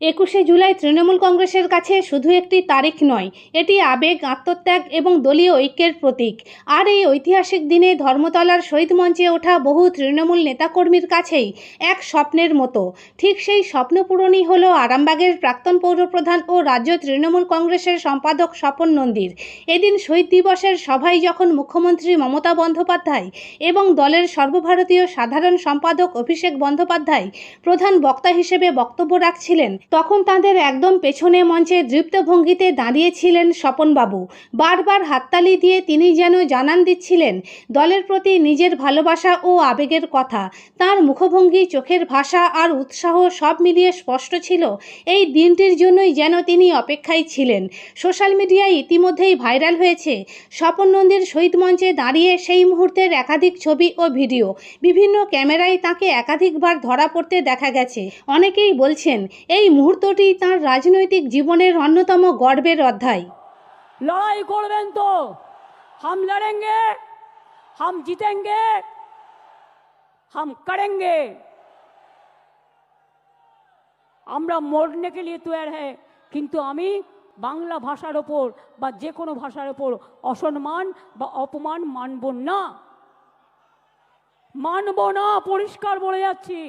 একুশে জুলাই তৃণমূল কংগ্রেসের কাছে শুধু একটি তারিখ নয়, এটি আবেগ, আত্মত্যাগ এবং দলীয় ঐক্যের প্রতীক। আর এই ঐতিহাসিক দিনে ধর্মতলার শহীদ মঞ্চে ওঠা বহু তৃণমূল নেতাকর্মীর কাছেই এক স্বপ্নের মতো। ঠিক সেই স্বপ্ন পূরণই হল আরামবাগের প্রাক্তন পৌরপ্রধান ও রাজ্য তৃণমূল কংগ্রেসের সম্পাদক স্বপন নন্দীর। এদিন শহীদ দিবসের সভায় যখন মুখ্যমন্ত্রী মমতা বন্দ্যোপাধ্যায় এবং দলের সর্বভারতীয় সাধারণ সম্পাদক অভিষেক বন্দ্যোপাধ্যায় প্রধান বক্তা হিসেবে বক্তব্য রাখছিলেন তখন তাদের একদম পেছনে মঞ্চে দৃপ্ত ভঙ্গিতে দাঁড়িয়েছিলেন স্বপনবাবু। বারবার হাততালি দিয়ে তিনি যেন জানান দিচ্ছিলেন, দলের প্রতি নিজের ভালোবাসা ও আবেগের কথা। তার মুখভঙ্গি, চোখের ভাষা আর উৎসাহ সব মিলিয়ে স্পষ্ট ছিল। এই দিনটির জন্যই যেন তিনি অপেক্ষায় ছিলেন। সোশ্যাল মিডিয়ায় ইতিমধ্যেই ভাইরাল হয়েছে, স্বপন নন্দীর শহীদ মঞ্চে দাঁড়িয়ে সেই মুহূর্তের একাধিক ছবি ও ভিডিও। বিভিন্ন ক্যামেরায় তাকে একাধিকবার ধরা পড়তে দেখা গেছে। অনেকেই বলছেন, এই মুহূর্তটি তার রাজনৈতিক জীবনের অন্যতম গর্বের অধ্যায়। লড়াই করবেন তো। হাম লড়েঙ্গে, হাম জিতেঙ্গে, হাম করেঙ্গে। আমরা মরনে কে লিয়ে তৈয়ার হ্যাঁ কিন্তু আমি বাংলা ভাষার ওপর বা যে কোনো ভাষার ওপর অসম্মান বা অপমান মানব না। মানব না, পরিষ্কার বলে যাচ্ছি।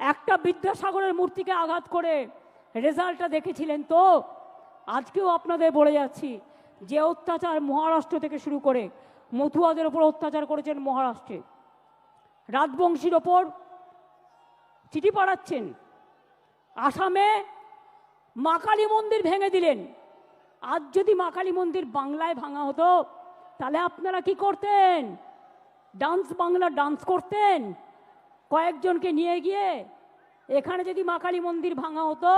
একটা বিদ্যাসাগরের মূর্তিকে আঘাত করে রেজাল্টটা দেখেছিলেন তো? আজকেও আপনাদের বলে যাচ্ছি, যে অত্যাচার মহারাষ্ট্র থেকে শুরু করে মথুয়াদের ওপর অত্যাচার করেছেন মহারাষ্ট্রে। রাজবংশীর ওপর চিঠি পাঠাচ্ছেন। আসামে মা কালী মন্দির ভেঙে দিলেন। আজ যদি মা কালী মন্দির বাংলায় ভাঙা হতো, তাহলে আপনারা কি করতেন? ডান্স বাংলা ডান্স করতেন? কয়েকজনকে নিয়ে গিয়ে এখানে যদি মা কালী মন্দির ভাঙা হতো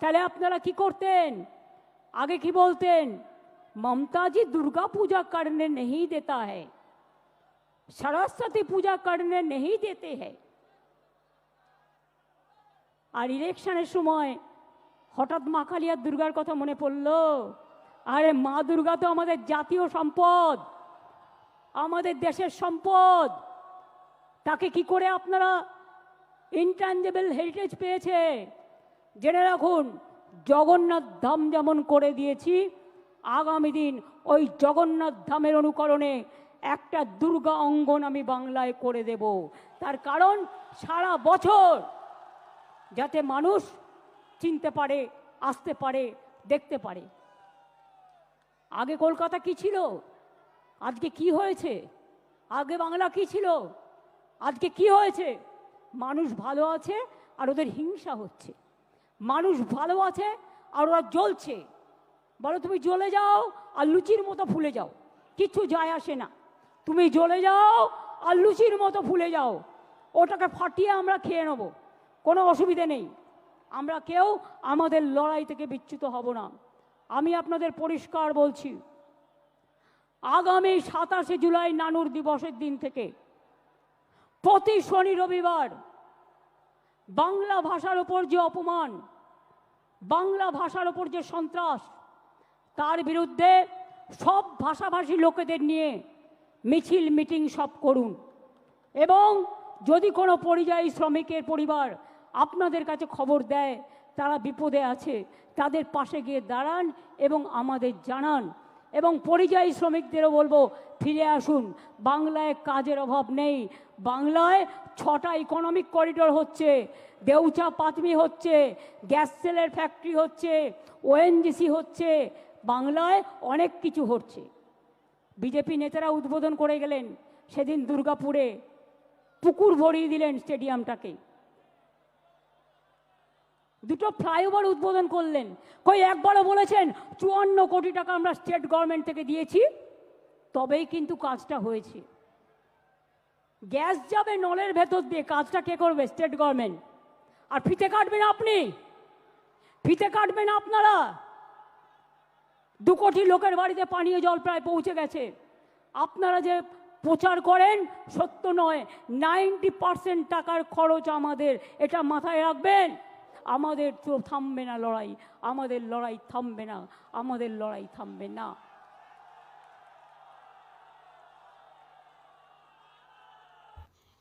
তাহলে আপনারা কি করতেন আগে কি বলতেন মমতাজি দুর্গা पूजा करने नहीं देता है सरस्वती पूजा करने नहीं देते हैं আর ইলেকশনের সময় হঠাৎ মা কালী আর দুর্গার কথা মনে পড়লো আরে মা দুর্গা তো আমাদের জাতীয় সম্পদ আমাদের দেশের সম্পদ তাকে কি করে আপনারা ইনট্যাঞ্জেবল হেরিটেজ পেয়েছে? জেনে রাখুন, জগন্নাথ ধাম যেমন করে দিয়েছি, আগামী দিন ওই জগন্নাথ ধামের অনুকরণে একটা দুর্গা অঙ্গন আমি বাংলায় করে দেব। তার কারণ, সারা বছর যাতে মানুষ চিনতে পারে, আসতে পারে, দেখতে পারে। আগে কলকাতা কি ছিল? আজকে কি হয়েছে? আগে বাংলা কি ছিল? আজকে কি হয়েছে? মানুষ ভালো আছে আর ওদের হিংসা হচ্ছে। মানুষ ভালো আছে আর ওরা জ্বলছে। বলো তুমি জ্বলে যাও আর লুচির মতো ফুলে যাও। কিচ্ছু যায় আসে না। তুমি জ্বলে যাও আর লুচির মতো ফুলে যাও। ওটাকে ফাটিয়ে আমরা খেয়ে নেব। কোনো অসুবিধে নেই। আমরা কেউ আমাদের লড়াই থেকে বিচ্যুত হব না। আমি আপনাদের পরিষ্কার বলছি, আগামী সাতাশে জুলাই নানুর দিবসের দিন থেকে প্রতি শনি রবিবার বাংলা ভাষার ওপর যে অপমান, বাংলা ভাষার ওপর যে সন্ত্রাস, তার বিরুদ্ধে সব ভাষাভাষী লোকেদের নিয়ে মিছিল, মিটিং সব করুন। এবং যদি কোনো পরিযায়ী শ্রমিকের পরিবার আপনাদের কাছে খবর দেয়, তারা বিপদে আছে, তাদের পাশে গিয়ে দাঁড়ান এবং আমাদের জানান। এবং পরিযায়ী শ্রমিকদেরও বলব, ফিরে আসুন। বাংলায় কাজের অভাব নেই। বাংলায় ছটা ইকোনমিক করিডোর হচ্ছে। দেউচা পাতমি হচ্ছে। গ্যাস সেলের ফ্যাক্টরি হচ্ছে। ওএনজিসি হচ্ছে। বাংলায় অনেক কিছু হচ্ছে বিজেপি নেতারা উদ্বোধন করে গেলেন সেদিন দুর্গাপুরে। পুকুর ভরিয়ে দিলেন স্টেডিয়ামটাকে দুটো ফ্লাইওভার উদ্বোধন করলেন। কই একবারও বলেছেন, চুয়ান্ন কোটি টাকা আমরা স্টেট গভর্নমেন্ট থেকে দিয়েছি, তবেই কিন্তু কাজটা হয়েছে। গ্যাস যাবে নলের ভেতর দিয়ে, কাজটা কে করবে? স্টেট গভর্নমেন্ট আর ফিতে কাটবেন আপনি? ফিতে কাটবেন আপনারা? দু কোটি লোকের বাড়িতে পানীয় জল প্রায় পৌঁছে গেছে। আপনারা যে প্রচার করেন, সত্য নয় নাইনটি পার্সেন্ট টাকার খরচ আমাদের, এটা মাথায় রাখবেন। আমাদের তো থামবে না লড়াই আমাদের লড়াই থামবে না আমাদের লড়াই থামবে না।